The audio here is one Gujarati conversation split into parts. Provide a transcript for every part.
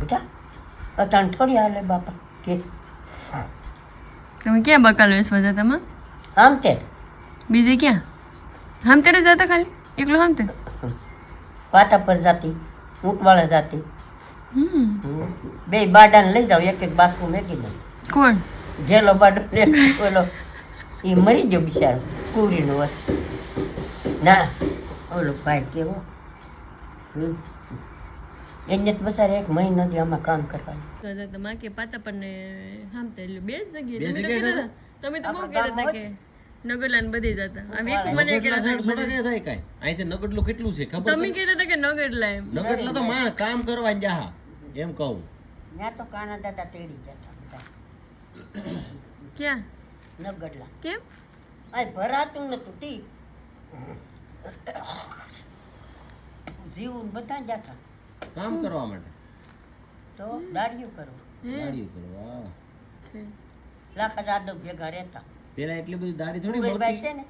બેટા. અટાણ થોડી હાલે બાપા કે. તમે ક્યાં બકાલ વેસવા જતા માં? આમ તે બીજે ક્યાં? હામ તેરે જતા ખાલી? એકલો હામ તે પાટા પર જાતી ઊંટવાળા જાતી. હમ. બે બાડાને લઈ જાવ એક એક બાસકું મેકી દઉં કોણ? જેલો બાડો ઓલો. એ મરી ગયો બિચારો કુરીનો ના ઓલો ભાઈ કેવો? હમ. એને જ બચારે એક મહિનાથી આમાં કામ કરવાનું. માં કે પાતા પણ ને હામ તે એટલે બે જગ્યાએ. તમે તો કહેતા તમે તો બહુ કહેતા હતા કે નગરલાન બધી જતા. આ વેકુ મને કહેતા હતા થોડા ક્યાં થાય કાંઈ. અહીંથી નગટલું કેટલું છે? ખબર તમે કહેતા હતા કે નગરલા એમ નગટલા તો માણ કામ કરવા જાહા એમ કહું. ત્યાં તો કાના દાદા તેડી જતા બધા. ક્યાં? નગડલા કેમ? આ ભરાતું નતું તી જીવું બધા જતા. કામ કરવા માટે? તો દાડિયું કરવું દાડિયું કરવા લાખા જાદવ ભેગા રહેતા. પેલા એટલી બધી દાડી થોડી કુંવરબાઈ મળતી છે ને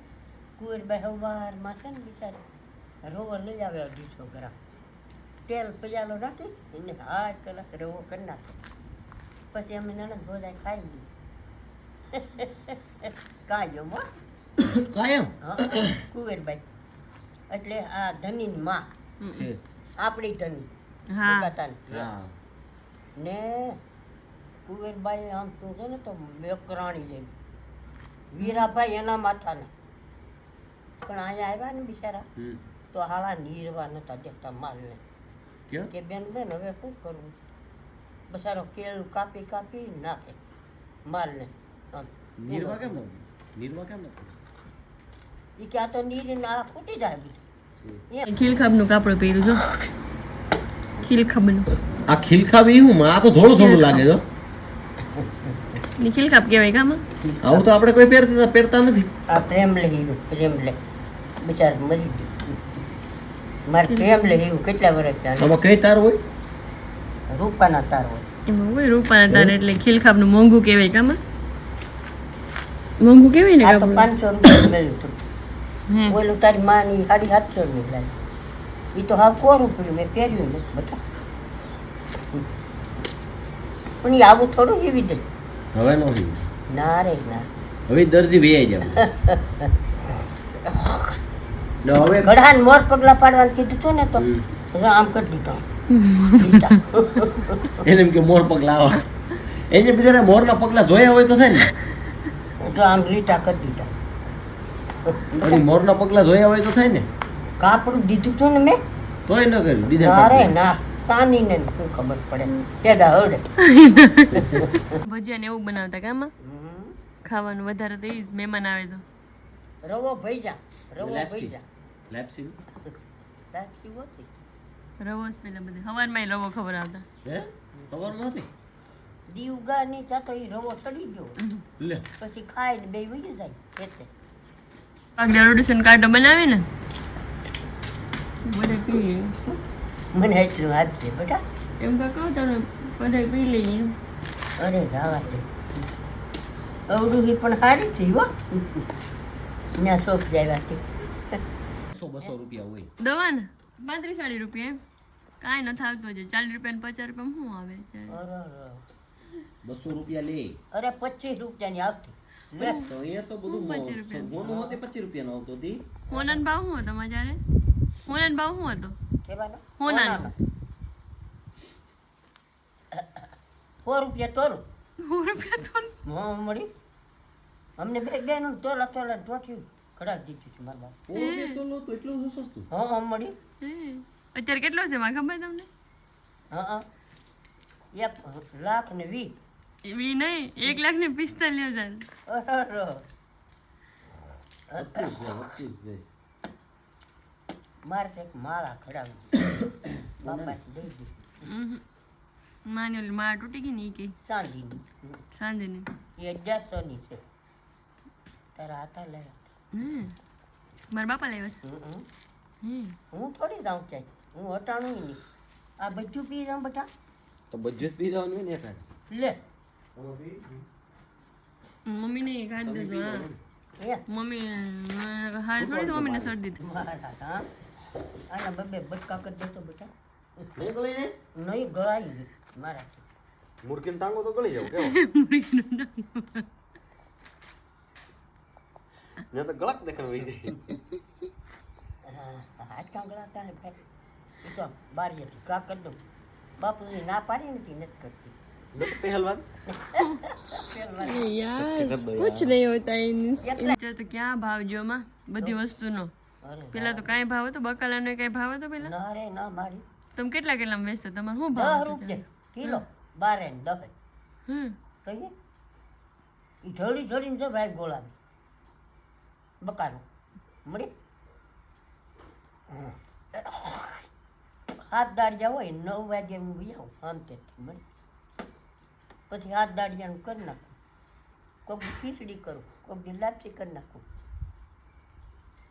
કુંવરબાઈ હવારમાં છે ને બિચારી રોવર લઈ આવે અઢી છોકરા તેલ પજાલો રાખી એને હાથ કલાક રવો કરી નાખે. પછી અમે નણંદ ભોજાઈ ખાઈ લીધી કાંઈ હો. કાયમ કુંવરબાઈ. એટલે આ ધનીની માં. આપણી ધની. હા. હા. ને કુંવરબાઈ આમ શું છે ને તો મેકરાણી જેવી. વીરાભાઈ એના માથાના. પણ અહીંયા આવ્યા ને બિચારા. હમ. તો હાલા નીરવા નતા દેખતા માલને. કયો? કે બેન બેન હવે શું કરવું? બસારો કેળ કાપી કાપી નાખે માલને. આમ. નિર્વા કેમ નથી નિર્વા કેમ નથી ઈ કે આ તો નીર આ ફૂટી જાય બધું. ખીલખાબનું કાપડ પહેર્યું જો. ખીલખાબનું આ ખીલખા બી હું? આ તો થોડું થોડું લાગે છે. ને ખીલખાબ કહેવાય કામાં? આવું તો આપણે કોઈ પહેરતા પહેરતા નથી. આ પ્રેમ લહેરું પ્રેમ લે. બિચાર મરી ગયું. મારે પ્રેમ કેટલા વર્ષ ચાલે આમાં કઈ તાર હોય? રૂપાના તાર હોય. એમાં હોય રૂપાના તાર એટલે ખીલખાપનું મોંઘું કહેવાય કામાં? મોંઘું કહેવાય ને આ તો પાંચસો રૂપિયા મળ્યું હતું. ઓલું તારી માની સાડી સાતસો લાવી એ તો હાવ કોરું પડ્યું મેં પહેર્યું નથી બધા પણ એ આવું થોડું જીવી દે. હવે ના રે ના. હવે દરજી વેયાઈ જાવ ને હવે ગઢાને મોર પગલા પાડવાનું કીધું તું ને તો આમ કરી દીધો. એને એમ કે મોર પગલા લાવવા એને બિચારા મોરના પગલા જોયા હોય તો થાય ને. તો આમ લીટા કરી દીધા. મોરના પગલા જોયા હોય તો થાય ને. કાપડું દીધું હતું ને મેં? તોય ન કર્યું બીજા ના રે ને શું ખબર પડે. પેડા હરડે ભજીયા ને એવું બનાવતા કામાં. ખાવાનું વધારે તો એ જ મહેમાન આવે તો. રવો ભૈજા રવો લાપસી. ભૈજા લેપસી લેપસી હોતી. રવો જ પેલા બધે. સવારમાં રવો ખબર આવતા. હે? ખબર નહોતી? દીવ ગા ની ત્યાં તો એ રવો ચડી ગયો. લે. પછી ખાઈને બે વહી જાય ખેતે આ રોટેશન કાર્ડો બનાવે ને બધા પી. મને એટલું આપજે બેટા. એમ તો કહું તમે બધા પી લઈએ અરે રાવા દે. અવડું પણ સારી થઈ હો. ત્યાં શોખ જાય બસો રૂપિયા હોય. દવા ને પાંત્રીસ ચાલીસ રૂપિયા એમ. કાંઈ ન આવતું હજી ચાલીસ રૂપિયા ને પચાસ રૂપિયા શું આવે? બસો રૂપિયા લે. અરે પચીસ રૂપિયાની આવતી. તો એ તો બધું પચીસ રૂપિયા. પચીસ રૂપિયા નો આવતો હતી હોનાનો ભાવ શું હતો હોનાનો ભાવ શું હતો? કેવાનો હોનાનો. સો રૂપિયા તોલું સો રૂપિયા તો હા મળી. અમને બે બેનું તોલા તોલા ટોટ્યું કઢાવી દીધું છે મારા બાપ. ઓ તો એટલું સસ્તું? હા હા મળી. અત્યારે કેટલો છે માં ખબર તમને? હા હા. એક લાખ ને વીસ. વી નહીં એક લાખ ને પિસ્તાલીસ હજાર અરર. પચીસ છે, પચીસ છે. મારે તો એક માળા ખડાવી બાપા દઈ દીધી માની ઓલી માળ તૂટી ગઈ ને એ કે? ચાંદીની સાંજની. એ અગિયારસોની છે. તારા હાથા લાવ્યા મારા બાપા લાવ્યા છે? હમ, હમ. હું? થોડી જાઉં ક્યાંય? હું હટાણું નહીં. આ બધું પી જાઉં બધા? તો બજેટ પી જવાનું હોય ને એકાદ. લે. મમ્મીને કાઢી દેજો હા. એ. મમ્મી હાલ થોડી મમ્મીને મારા હા. આના બબે બટકા કરી દેતો બેટા. નહીં ગળી ને? નહીં ગળાઈ ગઈ મારાથી. મુરકીને ટાંગો તો ગળી જાવ કેવો? ને તો ગળક દેખાણ વહી જાય. હાથ કાંગળા હતા ને ભાઈ એ તો બારીએથી કા કરી દઉં. બાપુની ના પાડી નથી નથી કરતી યાર કુછ નહીં હોતા ઇનસે તો ક્યાં ભાવ જો માં બધી વસ્તુનો? પેલા તો કાંઈ ભાવ હતો? બકાલાનો કઈ ભાવ હતો પેલા? ના રે ના મારી. તમે કેટલા કેટલા વેચતા? તમારે શું ભાવ રૂપિયા. કિલો. બારે ને દસ હમ. કહીએ? એ ઢળી ઢળીને જો ભાઈ ગોળાવી બકાનું મળી? હાથ દાડિયા હોય નવ વાગે હું આવું આમ તે. મળી? પછી હાથ દાડિયાનું કરી નાખું. કોક ખીચડી કરું દી લાપસી કરી નાખું.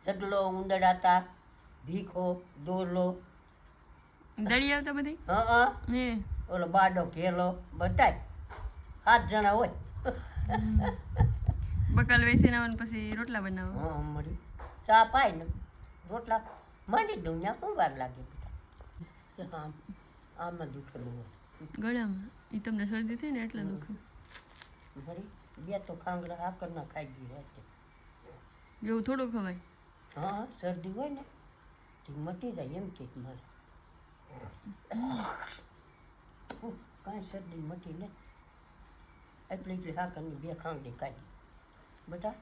સગલો ઉંદડાતા ભીખો દોરલો. દળી આવતા બધી? હા ઓલો બાડો ઘેલો બધાય. સાત જણા હોય. બકાલ વેસી આવવાનું પછી રોટલા બનાવો. હા મળી. ચા પાય ને. રોટલા. માંડી દઉં ત્યાં શું વાર લાગે આમ આમાં દુખેલું હોય. ગળામાં. એ તમને શરદી થઈ ને એટલે દુખે મળી. બે તો ખાંગડા હાકરના ખાઈ ગઈ હોય. એવું થોડું ખવાય. હા શરદી હોય ને તે મટી જાય એમ કે મારે. કાંઈ શરદી મટી ને એટલે એટલે હાકરની બે ખાંડી કાઢી. બેટા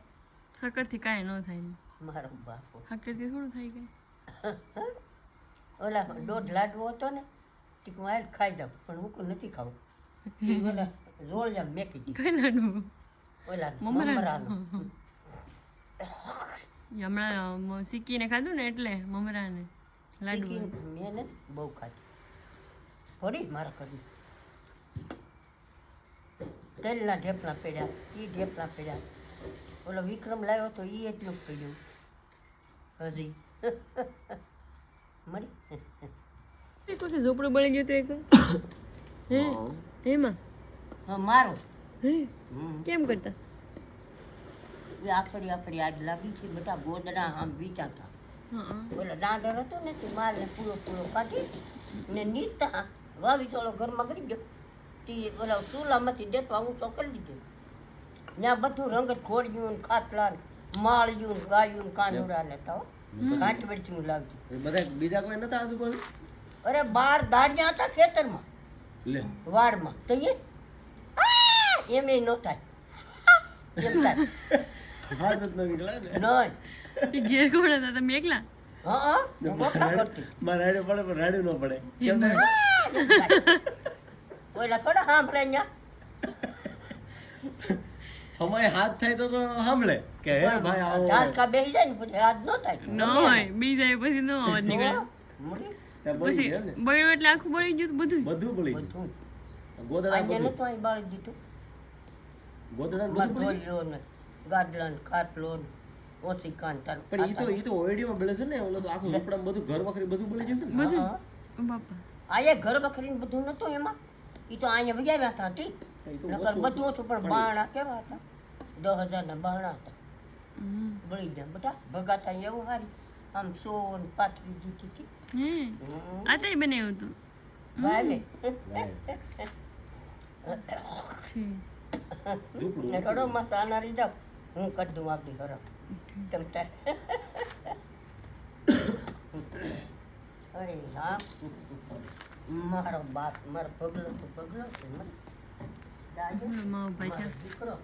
હાકરથી કાંઈ ન થાય મારો બાપો હાકરથી થોડું થાય કાંઈ ઓલા દોઢ લાડવો હતો ને તે હું આજ ખાઈ જાઉં પણ હું નથી ખાવું. ઓલા ઓલા રોળિયા મેકી દીધી. ઓલા મમરાનું. હમણાં શીખીને ખાધું ને એટલે મમરાને લાડુ મેં ને બહુ ખાધી. પડી મારા કરી તેલના ઢેપલા પડ્યા એ ઢેપલા પડ્યા. ઓલો વિક્રમ લાવ્યો તો એ એટલું પડ્યું. હજી. મળી? એ કોઈ ઝોપડું બળી ગયું તો એક? હે? એમાં? હા મારો. હે? કેમ કરતા? આખરી આખરી યાદ લાગી છે બધા ગોદડા આમ વીટા હતા બોલો દાંડર હતો ને તે માલને પૂરો પૂરો કાઢી ને નીતા વાવી ચોલો ઘરમાં કરી ગયો. તે ઓલા ચૂલામાંથી દેતવા હું તો કરી દીધું ત્યાં બધું રંગત ખોડ્યું ને ખાટલા ને માળ્યું ને ગાયું ને કાનુરા લેતા તો ઘાટ વેચી લાવતી એ બધા બીજા કોઈ નતા આજુબાજુ અરે બાર દાડિયા હતા ખેતરમાં. લે. વાડમાં. તો એ એમ ન થાય. એમ થાય. હાથ ઘેર કોણ હતા? તમે એકલા? હા હા. હું ગોખલા કરતી. મારે રાડ્યો પડે પણ રાડ્યું ન પડે. થાય ઓલા થોડા સાંભળે અમારે હાથ થાય તો તો સાંભળે કે હે ભાઈ આવો. જાય ને પછી હાથ ન થાય. ન હોય બીજા એ પછી ન અવાજ નીકળે. બળી પછી બળ્યું એટલે આખું બળી ગયું બધું બધું બળી બધું ગયું ગોદડા બધું નતું દીધું ગોદડા બધું બળી ગયું? મરઘોલિયો ને ગાદલા ને ઓછી કાન તાર પણ ઈ તો ઈ તો ઓરડીમાં બળે છે ને ઓલો તો આખું ઝૂંપડામાં બધું ઘર વખરી બધું બળી ગયું છે ને? બધું. બાપા. આયે ઘર બકરીને બધું નતું એમાં. ઈ તો અહીંયા વગાવ્યા હતા ઠીક. નકર બધું હતું પણ બાણા કેવા હતા? દસ હજારના બાણા હતા. બળી ગયા બધા. ભગાતા એવું હારી. આમ સો ને પાથરી દીધી હતી આ તો બનાવ્યું હતું. ભાઈ ઠીક. રડો માં સાનારી જાવ હું કરી દઉં આપણી હરમ તમ તાર અરે હા મારો બાપ મારો પગલો તો પગલો છે મને. દીકરો